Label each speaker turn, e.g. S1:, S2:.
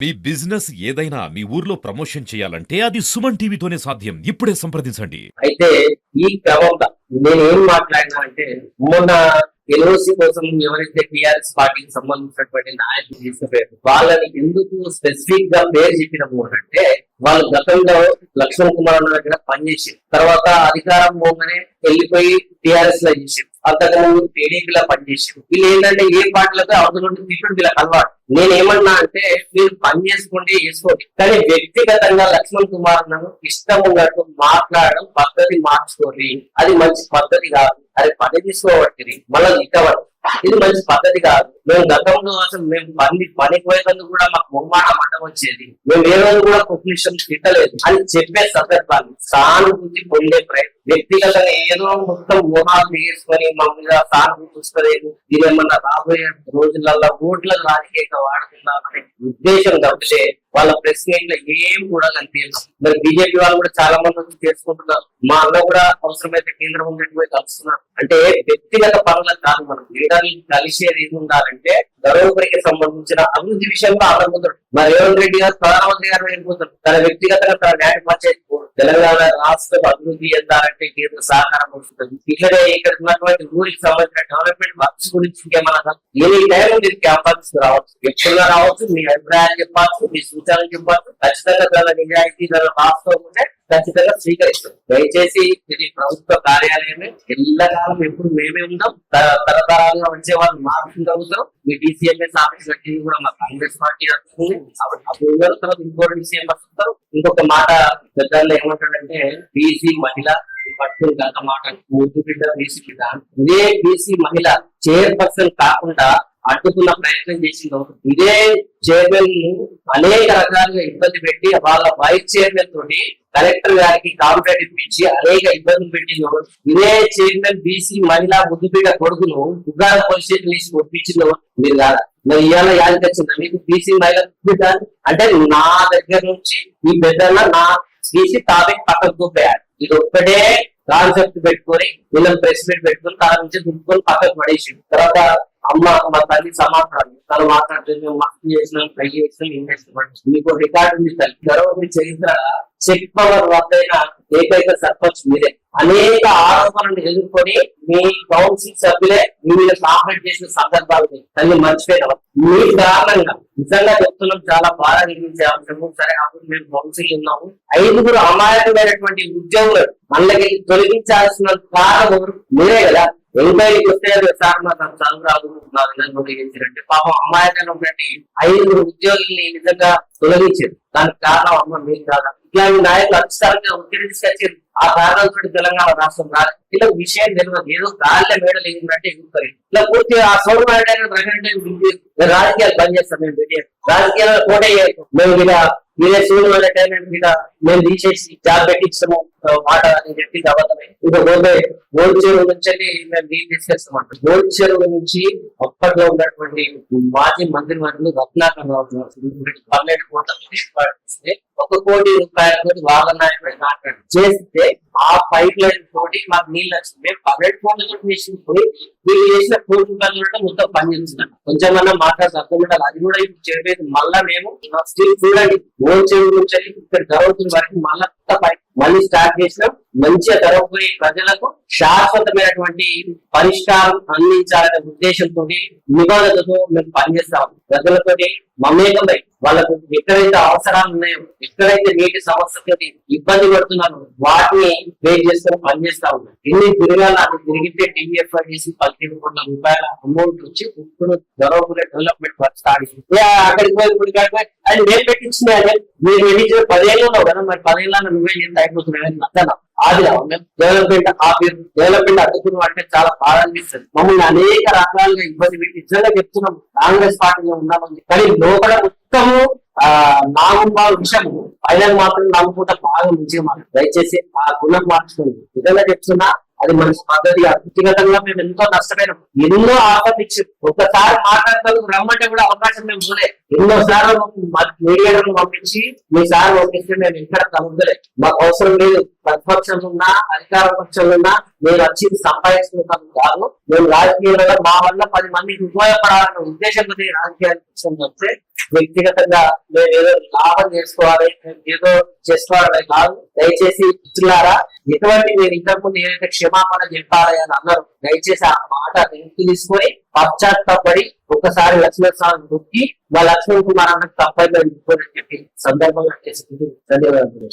S1: మీ business ఏదైనా మీ ఊర్లో promotion చేయాలంటే అది సుమన్ టీవీతోనే సాధ్యం. ఇప్పుడే సంప్రదించండి.
S2: అయితే ఈ క్రమంలో నేను ఏం మాట్లాడినా అంటే మొన్న ఎల్ఓసి కోసం ఎవరైతే టిఆర్ఎస్ పార్టీకి సంబంధించినటువంటి నాయకులు తీసుకుపోయారు వాళ్ళని ఎందుకు స్పెసిఫిక్గా పేరు చెప్పినప్పుడు అంటే వాళ్ళు గతంలో లక్ష్మణ్ కుమార్ అన్న దగ్గర పనిచేసి తర్వాత అధికారం పోగానే వెళ్ళిపోయి టిఆర్ఎస్లో చేసి అంతకుముందు టీడీపీలో పనిచేసి వీళ్ళు ఏంటంటే ఏ పార్టీలతో అవతల నుండి వీళ్ళకి అలవాటు. నేను ఏమన్నా అంటే మీరు పని చేసుకోండి చేసుకోండి. కానీ వ్యక్తిగతంగా లక్ష్మణ్ కుమార్ నన్ను ఇష్టం ఉన్నట్టు మాట్లాడడం పద్ధతి మార్చుకోండి. అది మంచి పద్ధతి కాదు. అది పని తీసుకోవట్టింది మళ్ళీ ఇక్కవడం ఇది మంచి పద్ధతి కాదు. మేము గతంలో అసలు మేము పని పనికి పోయేందుకు కూడా మాకు బొమ్మాట మండం వచ్చేది. మేము ఏ రోజు కూడా కుటుంబం తిట్టలేదు. అని చెప్పే సందర్భాన్ని సానుభూతి పొందే ప్రయత్నం వ్యక్తిగతంగా ఏదో మొత్తం ఊహాలు వేసుకొని మా మీద సానుభూతి వస్తలేదు. ఏమన్నా రాబోయే రోజులలో ఓట్ల రాజకీయంగా వాడుతున్నామని ఉద్దేశం తప్పితే వాళ్ళ ప్రెస్ మీట్లో ఏం కూడా కనిపించదు. మరి బీజేపీ వాళ్ళు కూడా చాలా మంది వచ్చి చేసుకుంటున్నారు. మా అన్న కూడా అవసరమైతే కేంద్రం ఉన్నట్టు పోయి కలుస్తున్నారు. అంటే వ్యక్తిగత పనులకు కాదు మనం. లీడర్లు కలిసేది ఏమి ఉండాలంటే ధర్మపురికి సంబంధించిన అభివృద్ధి విషయంలో ఆనందం మరి రేవంత్ రెడ్డి గారు ప్రధానమంత్రి గారు వెళ్ళిపోతారు. తన వ్యక్తిగతంగా తన న్యాయ పంచాయతీ తెలంగాణ రాష్ట్ర అభివృద్ధి చెందాలంటే కేంద్ర సహకారం వస్తుంది? ఇట్లనే ఇక్కడ ఉన్నటువంటి ఊరికి సంబంధించిన డెవలప్మెంట్ వర్క్స్ గురించి ఇంకేమన్నా ఏ టైం మీరు క్యాంపస్ రావచ్చు? వ్యక్తులుగా రావచ్చు? మీ అభిప్రాయాలు చెప్పచ్చు మీ సూచనలు చెప్పచ్చు ఖచ్చితంగా దాని నిజాయితీ దాని వాస్తవం ఉంటే ఖచ్చితంగా స్వీకరిస్తాం. దయచేసి ఇది ప్రభుత్వ కార్యాలయమే. ఎల్లకాలం ఎప్పుడు మేమే ఉన్నాం త- తరతరాలుగా వచ్చే వాళ్ళు మార్చుకుంటాం మీ డిసిఎంఎస్ ఆఫీస్ కట్టింది కూడా మా కాంగ్రెస్ పార్టీ వస్తుంది అప్పుడు తర్వాత ఇంకో డిసిఎంఎస్ వస్తారు. ఇంకొక మాట పెద్దల్లో ఏమంటాడంటే బీసీ మహిళ పట్టు గత మాట ముద్దు బిడ్డ బీసీ బిడ్డ ఇదే బీసీ మహిళ చైర్పర్సన్ కాకుండా అడ్డుకున్న ప్రయత్నం చేసింది ఒకరు. ఇదే చైర్మన్ అనేక రకాలుగా ఇబ్బంది పెట్టి వాళ్ళ వైస్ చైర్మన్ తోటి కలెక్టర్ గారికి కాంప్లైంట్ ఇప్పించి అనేక ఇబ్బందులు పెట్టింది ఇదే చైర్మన్ బీసీ మహిళా ముద్దుపీట కొడుకును ఉగాడ పోలీస్ స్టేషన్ తీసి ఒప్పించింది మీరు కాదా? మరి ఇవాళ యాదికి వచ్చిందా? మీకు బీసీ మహిళా ముద్దుపీట? అంటే నా దగ్గర నుంచి ఈ పెద్దన్న నా తీసి టాపిక్ పక్కకు దూపేయాలి ఇది ఒక్కటే కాన్సెప్ట్ పెట్టుకొని వీళ్ళని ప్రెస్ మీట్ పెట్టుకొని తన నుంచి దుక్కుని పక్కకు పడేసి తర్వాత అమ్మ మా తల్లి సమాధానం. తను మాట్లాడుతుంది మేము మస్తు చేసినాం ట్రై చేసినాం ఏం చేసినాం మీకు రికార్డు ఉంది తల్లి. గర్వం చరిత్ర. చెక్ పవర్ వద్దైన ఏకైక సర్పంచ్ మీరే. అనేక ఆరోపణలు ఎదుర్కొని మీ కౌన్సిల్ సభ్యులే మీ మీద కాంప్లైంట్ చేసిన సందర్భాలు తల్లి మర్చిపోయిన మీ కారణంగా. నిజంగా చెప్తున్నాం చాలా బాగా నిర్మించే అంశము సరే అప్పుడు మేము కౌన్సిల్ ఉన్నాము. ఐదుగురు అమాయకమైనటువంటి ఉద్యోగులు మనకి తొలగించాల్సిన కారణం ఎవరు? మీరే కదా. ఎంక్వైరీకి వస్తే అది సార్ నాకు చదువు రాదు. మా విధంగా ఉపయోగించారంటే పాపం అమాయకమైనటువంటి ఐదుగురు ఉద్యోగుల్ని నిజంగా తొలగించారు. దానికి కారణం అమ్మ మీరు కాదా? ఇట్లాంటి నాయకులు అధిష్టానంగా ఒత్తిడి తీసుకొచ్చారు. ఆ కారణాలతో తెలంగాణ రాష్ట్రం రాదు ఇలా విషయం తెలియదు. ఏదో గాలిలో మేడలు ఎగిరినట్టు ఎగురుతారు ఇలా పూర్తిగా ఆ సౌరమైన ప్రకటన రాజకీయాలు పనిచేస్తాం మేము పెట్టి రాజకీయాల్లో పోటీ మేము ఇలా మీరే సూర్యుడు వాళ్ళ టైం మీద మేము తీసేసి జాబ్ పెట్టించము మాట అని చెప్పి అబద్ధమే. ఇంకా పోతే గోల్డ్ చెరువు నుంచి వెళ్ళి మేము నీళ్ళు అంటే గోల్డ్ చెరువు నుంచి అప్పట్లో ఉన్నటువంటి మాజీ మంత్రి వర్గులు రత్నాకర్ రావు పన్నెండు కోట్ల తీసుకొస్తే ఒక కోటి రూపాయలతో వాళ్ళ నాయకుడు చేస్తే ఆ పైప్ లైన్ తోటి మాకు నీళ్ళు వచ్చింది మేము పన్నెండు కోట్ల మిషన్ చేసిన పోయి వీళ్ళు చేసిన కోటి రూపాయలు కూడా మొత్తం పని కొంచెం అన్న మాట్లాడి అర్థం ఉండాలి. అది కూడా ఇప్పుడు చెప్పేది మళ్ళా మేము స్టిల్ చూడండి. ఓన్ చెరువు నుంచి ఇక్కడ గర్వతుల వరకు మళ్ళా పై మళ్ళీ స్టార్ట్ చేసినాం. మంచిగా ధరపోయే ప్రజలకు శాశ్వతమైనటువంటి పరిష్కారం అందించాలనే ఉద్దేశంతో నిబంధనతో మేము పనిచేస్తాం ప్రజలతోటి మమేకమై వాళ్ళకు ఎక్కడైతే అవసరాలు ఉన్నాయో ఎక్కడైతే నీటి సమస్యతోటి ఇబ్బంది పడుతున్నారో వాటిని పేరు చేసుకొని పనిచేస్తా ఉన్నాం. ఎన్ని తిరగాల అది తిరిగితే టీవీఎఫ్ చేసి పదిహేను కోట్ల రూపాయల అమౌంట్ వచ్చి ఇప్పుడు ధరపురే డెవలప్మెంట్ వర్క్ స్టార్ట్ అక్కడికి పోయి ఇప్పుడు కాడికి అది నేను పెట్టించిన మీరు ఎన్ని పదేళ్ళు ఉన్నావు కదా మరి పదేళ్ళ నువ్వే ఎంత అయిపోతున్నావు అర్థం అది డెవలప్మెంట్ ఆఫీస్ డెవలప్మెంట్ అడ్డుకున్నాం అంటే చాలా బాగా అనిపిస్తుంది. మమ్మల్ని అనేక రకాలుగా ఇబ్బంది పెట్టి నిజంగా చెప్తున్నాం. కాంగ్రెస్ పార్టీలో ఉన్నామని. కానీ లోపల మొత్తము ఆ నాగుంబా విషయము పైన మాత్రం నమ్ముకుంటా బాగా మంచిగా మాట దయచేసి ఆ గుణం మార్చుకోండి. నిజంగా చెప్తున్నా అది మంచి పద్ధతి కాదు. వ్యక్తిగతంగా మేము ఎంతో నష్టపోయినాం. ఎన్నో ఆపద ఇచ్చాం. ఒకసారి మాట్లాడతాం రమ్మంటే కూడా అవకాశం మేము చూడలేదు ఎన్నోసార్లు మీడియాలను పంపించి మీ సార్ పంపిస్తే మేము ఇక్కడ కలుగుదలే మాకు అవసరం లేదు. ప్రతిపక్షం ఉన్నా అధికార పక్షం ఉన్నా మీరు వచ్చి సంపాదించుకుంటాం కాదు. మేము రాజకీయాలలో మా వల్ల పది మందికి ఉపయోగపడాలనే ఉద్దేశంతో రాజకీయాలు వస్తే వ్యక్తిగతంగా మేము ఏదో లాభం చేసుకోవాలి ఏదో చేసుకోవాలని కాదు. దయచేసి ఇచ్చులారా ఎటువంటి మీరు ఇంతకుముందు ఏదైతే క్షమాపణ చెప్పాలి అని అన్నారు దయచేసి ఆ మాట తీసుకొని పశ్చాత్తాపడి ఒకసారి లక్ష్మణ స్వామి నొక్కి మా లక్ష్మణ్ కుమార్ అన్నకు తప్పని చెప్పి సందర్భంగా చేసుకుంటూ ధన్యవాదాలు.